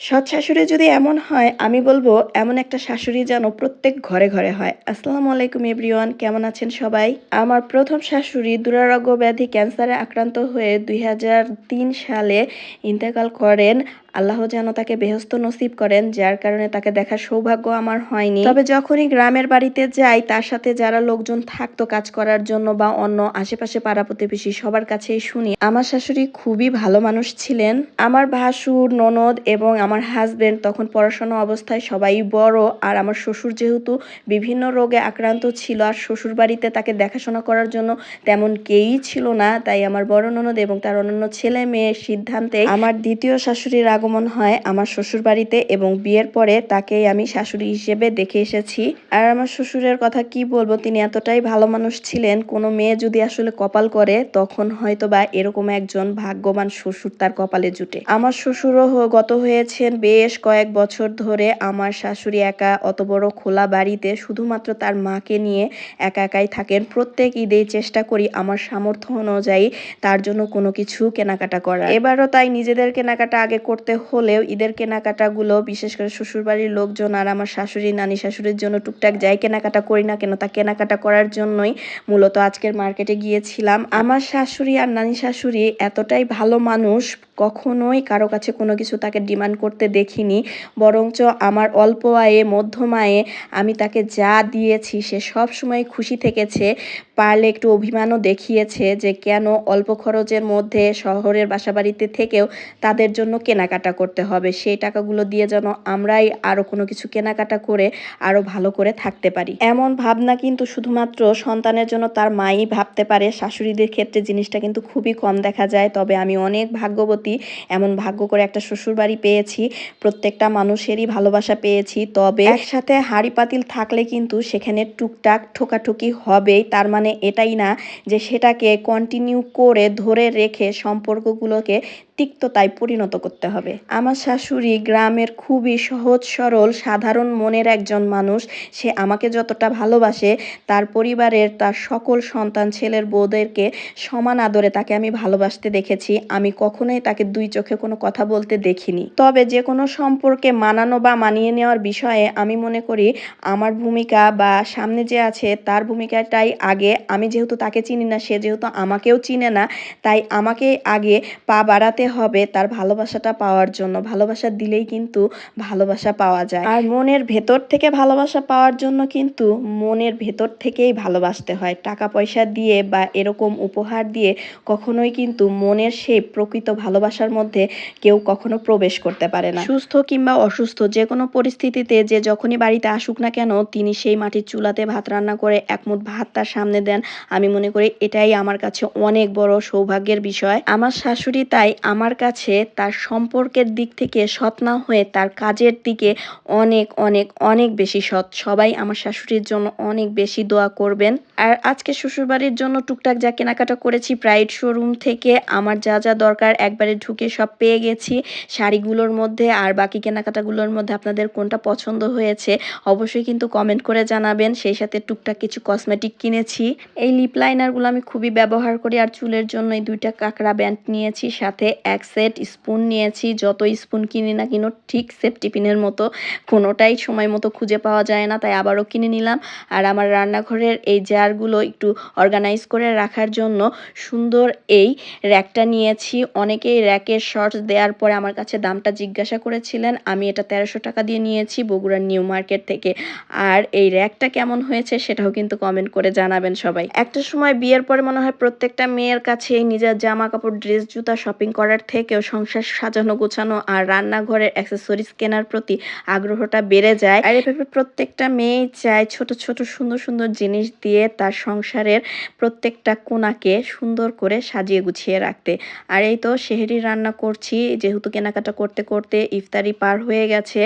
সৎ শাশুড়ি যদি এমন হয়, আমি বলব এমন একটা শাশুড়ি যেন প্রত্যেক ঘরে ঘরে হয়। আসসালামু আলাইকুম এভরিওয়ান, কেমন আছেন সবাই? আমার প্রথম শাশুড়ি দুরারোগ্য ব্যাধি ক্যান্সারে আক্রান্ত হয়ে দুই হাজার তিন সালে ইন্তেকাল করেন আল্লাহ যেন তাকে বেহস্ত নসিব করেন, যার কারণে তাকে দেখার সৌভাগ্য আমার হয়নি। তবে যখনই গ্রামের বাড়িতে যাই, তার সাথে যারা লোকজন থাকতো কাজ করার জন্য বা অন্য আশেপাশে পাড়া প্রতিবেশী সবার কাছেই শুনি, আমার শাশুড়ি খুবই ভালো মানুষ ছিলেন। আমার ভাসুর, ননদ এবং আমার হাজবেন্ড তখন পড়াশোনা অবস্থায় সবাই বড়, আর আমার শ্বশুর যেহেতু বিভিন্ন রোগে আক্রান্ত ছিল, আর শ্বশুর বাড়িতে তাকে দেখাশোনা করার জন্য তেমন কেউই ছিল না, তাই আমার বড় ননদ এবং তার অন্যান্য ছেলে মেয়ের সিদ্ধান্তে আমার দ্বিতীয় শাশুড়ির আগমন হয় আমার শ্বশুর বাড়িতে এবং বিয়ের পরে তাকেই আমি শাশুড়ি হিসেবে দেখে এসেছি। আর আমার শ্বশুরের কথা কি বলব, তিনি এতটাই ভালো মানুষ ছিলেন, কোনো মেয়ে যদি আসলে কপাল করে, তখন হয়তো বা এরকম একজন ভাগ্যবান শ্বশুর তার কপালে জুটে। আমার শ্বশুরও গত হয়েছেন বেশ কয়েক বছর ধরে। আমার শাশুড়ি একা অত বড় খোলা বাড়িতে শুধুমাত্র তার মাকে নিয়ে একা একাই থাকেন। প্রত্যেক ঈদে চেষ্টা করি আমার সামর্থ্য অনুযায়ী তার জন্য কোনো কিছু কেনাকাটা করার। এবারও তাই নিজেদের কেনাকাটা আগে করতে হলেও ঈদের কেনাকাটাগুলো, বিশেষ করে শ্বশুরবাড়ির লোকজন আর আমার শাশুড়ি, নানি শাশুড়ির জন্য টুকটাক যাই কেনাকাটা করি না কেন, তা কেনাকাটা করার জন্যই মূলত আজকের মার্কেটে গিয়েছিলাম। আমার শাশুড়ি আর নানি শাশুড়ি এতটাই ভালো মানুষ, কখনোই কারও কাছে কোনো কিছু তাকে ডিমান্ড করতে দেখিনি। বরঞ্চ আমার অল্প আয়ে, মধ্যম আয়ে আমি তাকে যা দিয়েছি সে সব সময় খুশি থেকেছে। পারলে একটু অভিমানও দেখিয়েছে যে কেন অল্প খরচের মধ্যে শহরের বাসাবাড়িতে থেকেও তাদের জন্য কেনাকাটা করতে হবে। সেই টাকাগুলো দিয়ে যেন আমরাই আরও কোনো কিছু কেনাকাটা করে আরও ভালো করে থাকতে পারি। এমন ভাবনা কিন্তু শুধুমাত্র সন্তানের জন্য তার মাই ভাবতে পারে। শাশুড়িদের ক্ষেত্রে জিনিসটা কিন্তু খুবই কম দেখা যায়। তবে আমি অনেক ভাগ্যবতী, এমন ভাগ্য করে একটা শ্বশুরবাড়ি পেয়েছি। প্রত্যেকটা মানুষেরই ভালোবাসা পেয়েছি। তবে একসাথে হাঁড়ি পাতিল থাকলে কিন্তু সেখানে টুকটাক ঠোকাঠুকি হবেই। তার মানে এটাই না যে সেটাকে কন্টিনিউ করে ধরে রেখে সম্পর্কগুলোকে তিক্ততায় পরিণত করতে হবে। আমার শাশুড়ি গ্রামের খুবই সহজ, সরল, সাধারণ মনের একজন মানুষ। সে আমাকে যতটা ভালোবাসে, তার পরিবারের তার সকল সন্তান, ছেলের বউদেরকে সমান আদরে তাকে আমি ভালোবাসতে দেখেছি। আমি কখনোই তাকে দুই চোখে কোনো কথা বলতে দেখিনি। তবে যে কোনো সম্পর্কে মানানো বা মানিয়ে নেওয়ার বিষয়ে আমি মনে করি, আমার ভূমিকা বা সামনে যে আছে, তার ভূমিকাটাই আগে। আমি যেহেতু তাকে চিনি না, সে যেহেতু আমাকেও চিনে না, তাই আমাকে আগে পা বাড়াতে হবে তার ভালোবাসাটা পাওয়ার জন্য। ভালোবাসা দিলেই কিন্তু ভালোবাসা পাওয়া যায়। আর মনের ভেতর থেকে ভালোবাসা পাওয়ার জন্য কিন্তু মনের ভেতর থেকেই ভালোবাসতে হয়। টাকা পয়সা দিয়ে বা এরকম উপহার দিয়ে কখনোই কিন্তু মনের সেই প্রকৃত ভালোবাসার মধ্যে কেউ কখনো প্রবেশ করতে পারে না। সুস্থ কিংবা অসুস্থ যে কোনো পরিস্থিতিতে যে যখনই বাড়িতে আসুক না কেন তিনি সেই মাটির চুলাতে ভাত রান্না করে এক মুঠ ভাত তার সামনে দেন। আমি মনে করি এটাই আমার কাছে অনেক বড় সৌভাগ্যের বিষয়। আমার শাশুড়ি তাই আমার কাছে তার সম্পর্কের দিক থেকে সৎ না হয়ে তার কাজের দিকে অনেক অনেক অনেক বেশি সৎ। সবাই আমার শাশুড়ির জন্য অনেক বেশি দোয়া করবেন। আর আজকে শ্বশুরবাড়ির জন্য টুকটাক যা কেনাকাটা করেছি, প্রাইড শোরুম থেকে আমার যা যা দরকার একবারে ঢুকে সব পেয়ে গেছি। শাড়িগুলোর মধ্যে আর বাকি কেনাকাটাগুলোর মধ্যে আপনাদের কোনটা পছন্দ হয়েছে অবশ্যই কিন্তু কমেন্ট করে জানাবেন। সেই সাথে টুকটাক কিছু কসমেটিক কিনেছি। এই লিপ লাইনারগুলো আমি খুবই ব্যবহার করি আর চুলের জন্য এই দুইটা কাঁকড়া ব্যান্ড নিয়েছি। সাথে এক সেট স্পুন নিয়েছি, যত স্পুন কিনি না কিনো, ঠিক সেট টিফিনের মতো, কোনোটাই সময় মতো খুঁজে পাওয়া যায় না, তাই আবারও কিনে নিলাম। আর আমার রান্নাঘরের এই জারগুলো একটু অর্গানাইজ করে রাখার জন্য সুন্দর এই র্যাকটা নিয়েছি। অনেকেই র্যাকের শর্টস দেওয়ার পরে আমার কাছে দামটা জিজ্ঞাসা করেছিলেন, আমি এটা তেরোশো টাকা দিয়ে নিয়েছি বগুড়ার নিউ মার্কেট থেকে। আর এই র্যাকটা কেমন হয়েছে সেটাও কিন্তু কমেন্ট করে জানাবেন সবাই। একটা সময় বিয়ের পরে মনে হয় প্রত্যেকটা মেয়ের কাছে নিজের জামা কাপড় ড্রেস জুতা শপিং করার থেকেও সংসার সাজানো, গোছানো আর রান্নাঘরের অ্যাক্সেসরিজ কেনার প্রতি আগ্রহটা বেড়ে যায়। আর এভাবে প্রত্যেকটা মেয়ে চায় ছোট ছোট, সুন্দর সুন্দর জিনিস দিয়ে তার সংসারের প্রত্যেকটা কোনাকে সুন্দর করে সাজিয়ে গুছিয়ে রাখতে। আর এই তো সেহেরি রান্না করছি, যেহেতু কেনাকাটা করতে করতে ইফতারি পার হয়ে গেছে,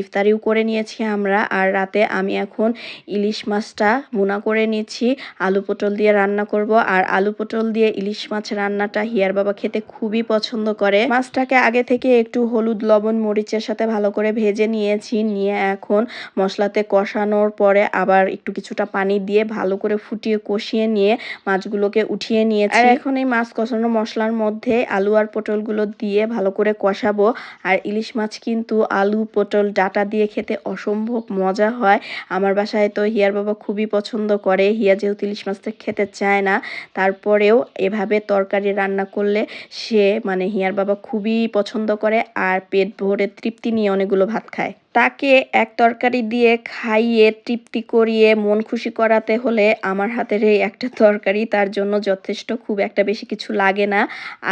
ইফতারিও করে নিয়েছি আমরা। আর রাতে আমি এখন ইলিশ মাছটা ভুনা করে নিচ্ছি, আলু পটল দিয়ে রান্না করব। আর আলু পটল দিয়ে ইলিশ মাছ রান্নাটা হিয়ার বাবা খেতে খুবই পছন্দ পছন্দ করে। মাছটাকে আগে থেকে একটু হলুদ, লবণ, মরিচের সাথে ভালো করে ভেজে নিয়েছি। নিয়ে এখন মশলাতে কষানোর পরে আবার একটু কিছুটা পানি দিয়ে ভালো করে ফুটিয়ে কষিয়ে নিয়ে মাছগুলোকে উঠিয়ে নিয়েছি। আর এখন এই মাছ কষানো মশলার মধ্যে আলু আর পটলগুলো দিয়ে ভালো করে কষাবো। আর ইলিশ মাছ কিন্তু আলু, পটল, ডাটা দিয়ে খেতে অসম্ভব মজা হয়। আমার বাসায় তো হিয়ার বাবা খুবই পছন্দ করে। হিয়া যেহেতু ইলিশ মাছটা খেতে চায় না, তারপরেও এভাবে তরকারি রান্না করলে সে মানে হিয়ার বাবা খুবই পছন্দ করে আর পেট ভরে তৃপ্তি নিয়ে অনেকগুলো ভাত খায়। তাকে এক তরকারি দিয়ে খাইয়ে তৃপ্তি করিয়ে মন খুশি করাতে হলে আমার হাতের এই একটা তরকারি তার জন্য যথেষ্ট খুব একটা বেশি কিছু লাগে না।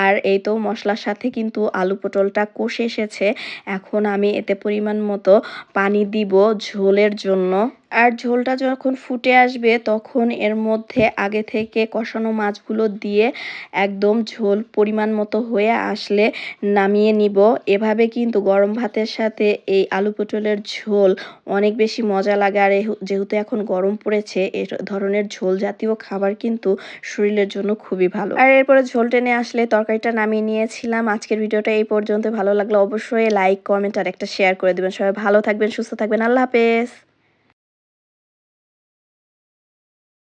আর এই তো মশলার সাথে কিন্তু আলু পটলটা কষে এসেছে। এখন আমি এতে পরিমাণ মতো পানি দিব ঝোলের জন্য। আর ঝোলটা যখন ফুটে আসবে তখন এর মধ্যে আগে থেকে কষানো মাছগুলো দিয়ে একদম ঝোল পরিমাণ মতো হয়ে আসলে নামিয়ে নিব। এভাবে কিন্তু গরম ভাতের সাথে এই আলু পটলের ঝোল। অনেক বেশি মজা লাগে। আর যেহেতু এখন গরম পড়েছে, এ ধরনের ঝোল জাতীয় খাবার কিন্তু শরীরের জন্য খুবই ভালো। আর এরপরে ঝোল টেনে আসলে তরকারিটা নামিয়ে নিয়েছিলাম। আজকের ভিডিওটা এই পর্যন্ত। ভালো লাগলে অবশ্যই লাইক, কমেন্ট আর একটা শেয়ার করে দেবেন। সবাই ভালো থাকবেন, সুস্থ থাকবেন। আল্লাহ হাফেজ।